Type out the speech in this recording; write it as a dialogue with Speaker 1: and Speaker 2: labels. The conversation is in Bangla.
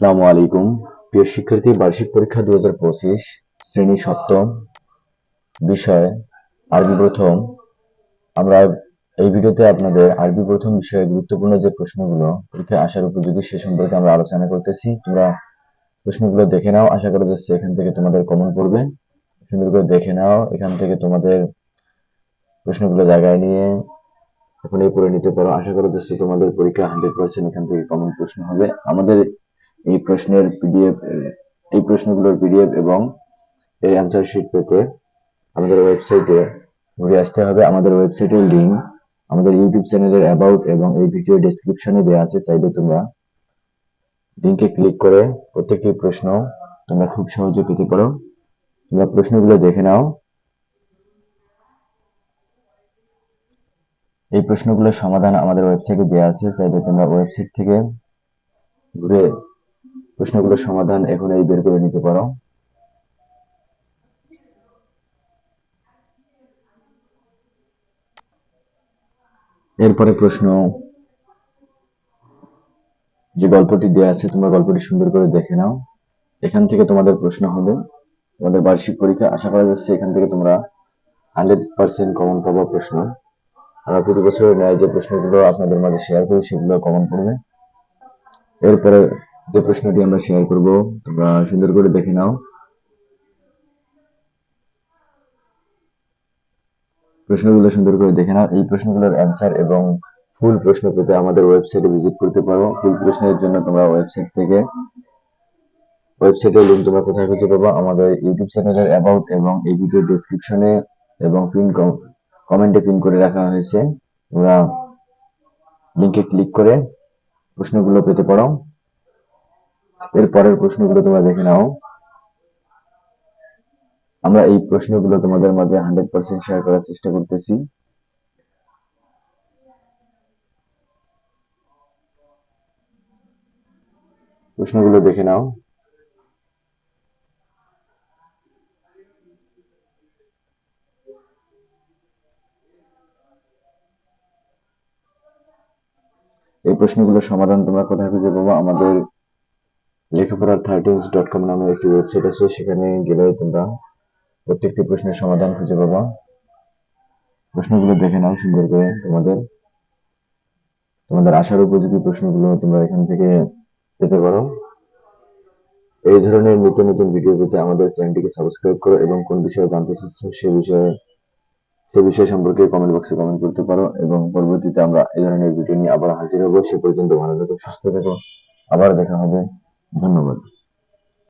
Speaker 1: আসসালামু আলাইকুম। প্রিয় শিক্ষার্থী, বার্ষিক পরীক্ষা দু হাজার পঁচিশ, শ্রেণি সপ্তম বিষয়, আরবি প্রথম। আমরা এই ভিডিওতে আপনাদের আরবি প্রথম বিষয়ে গুরুত্বপূর্ণ যে প্রশ্নগুলো পরীক্ষায় আসার উপযোগী সে সম্পর্কে আমরা আলোচনা করতেছি। তোমরা প্রশ্নগুলো দেখে নাও। আশা করা যাচ্ছে এখান থেকে তোমাদের কমন পড়বে। সুন্দর করে দেখে নাও। এখান থেকে তোমাদের প্রশ্নগুলো জায়গায় নিয়ে এখনই পড়ে নিতে পারো। আশা করা যাচ্ছে তোমাদের পরীক্ষা হান্ড্রেড পার্সেন্ট এখান থেকে কমন প্রশ্ন হবে। আমাদের এই প্রশ্নের পিডিএফ এই প্রশ্নগুলোর পিডিএফ এবং এর অ্যান্সার শিট পেতে আমাদের ওয়েবসাইটে ঘুরে আসতে হবে। আমাদের ওয়েবসাইটের লিঙ্ক আমাদের ইউটিউব চ্যানেলের অ্যাবাউট এবং এই ভিডিও ডেসক্রিপশনে দেওয়া আছে। চাইলে তোমরা লিংকে ক্লিক করে প্রত্যেকটি প্রশ্ন তোমরা খুব সহজে পেতে পারো। তোমরা প্রশ্নগুলো দেখে নাও। এই প্রশ্নগুলোর সমাধান আমাদের ওয়েবসাইটে দেওয়া আছে। চাইলে তোমরা ওয়েবসাইট থেকে ঘুরে প্রশ্নগুলোর সমাধান এখনই বের করে নিতে পারো। এরপরে প্রশ্ন, যে গল্পটি দেওয়া আছে, তোমরা গল্পটি সুন্দর করে দেখে নাও। এখান থেকে তোমাদের প্রশ্ন হবে, তোমাদের বার্ষিক পরীক্ষা। আশা করা যাচ্ছে এখান থেকে তোমরা হান্ড্রেড পার্সেন্ট কমন পাবো প্রশ্ন। আমরা প্রতি বছরের ন্যায় যে প্রশ্নগুলো আপনাদের মাঝে শেয়ার করি, সেগুলো কমন পড়বে এরপরে যে প্রশ্নটি আমরা শেয়ার করব, তোমরা সুন্দর করে দেখে নাও। প্রশ্নগুলো সুন্দর করে দেখে নাও। এই প্রশ্নগুলোর অ্যান্সার এবং ফুল প্রশ্ন পেতে আমাদের ওয়েবসাইটে ভিজিট করতে পারো। ফুল প্রশ্নের জন্য তোমরা ওয়েবসাইট থেকে ওয়েবসাইটের লিঙ্ক তোমরা কোথায় খুঁজে পাবো? আমাদের ইউটিউব চ্যানেলের অ্যাবাউট এবং এই ভিডিও ডেসক্রিপশনে এবং পিন কমেন্টে পিন করে রাখা হয়েছে। তোমরা লিঙ্কে ক্লিক করে প্রশ্নগুলো পেতে পারো। এর পরের প্রশ্নগুলো তোমরা দেখে নাও। আমরা এই প্রশ্নগুলো তোমাদের মাঝে হান্ড্রেড পার্সেন্ট শেয়ার করার চেষ্টা করতেছি। প্রশ্নগুলো দেখে নাও। এই প্রশ্নগুলোর সমাধান তোমরা কোথায় খুঁজে পাবো? আমাদের লেখাপড়ার থার্টিন্স ডট কম নামে একটি ওয়েবসাইট আছে, সেখানে গেলে তোমরা প্রত্যেকটি প্রশ্নের সমাধান খুঁজে পাবা। প্রশ্নগুলো দেখে নাও সুন্দর করে তোমাদের। তোমাদের আশার উপযোগী প্রশ্নগুলো তোমরা এখান থেকে পেতে পারো। এই ধরনের নিত্য নতুন ভিডিও পেতে আমাদের চ্যানেলটিকে সাবস্ক্রাইব করো এবং কোন বিষয়ে জানতে চাচ্ছ সে বিষয়ে, সে বিষয় সম্পর্কে কমেন্ট বক্সে কমেন্ট করতে পারো এবং পরবর্তীতে আমরা এই ধরনের ভিডিও নিয়ে আবার হাজির হব। সে পর্যন্ত ভালো থেকো, সুস্থ থেকো। আবার দেখা হবে। ধন্যবাদ।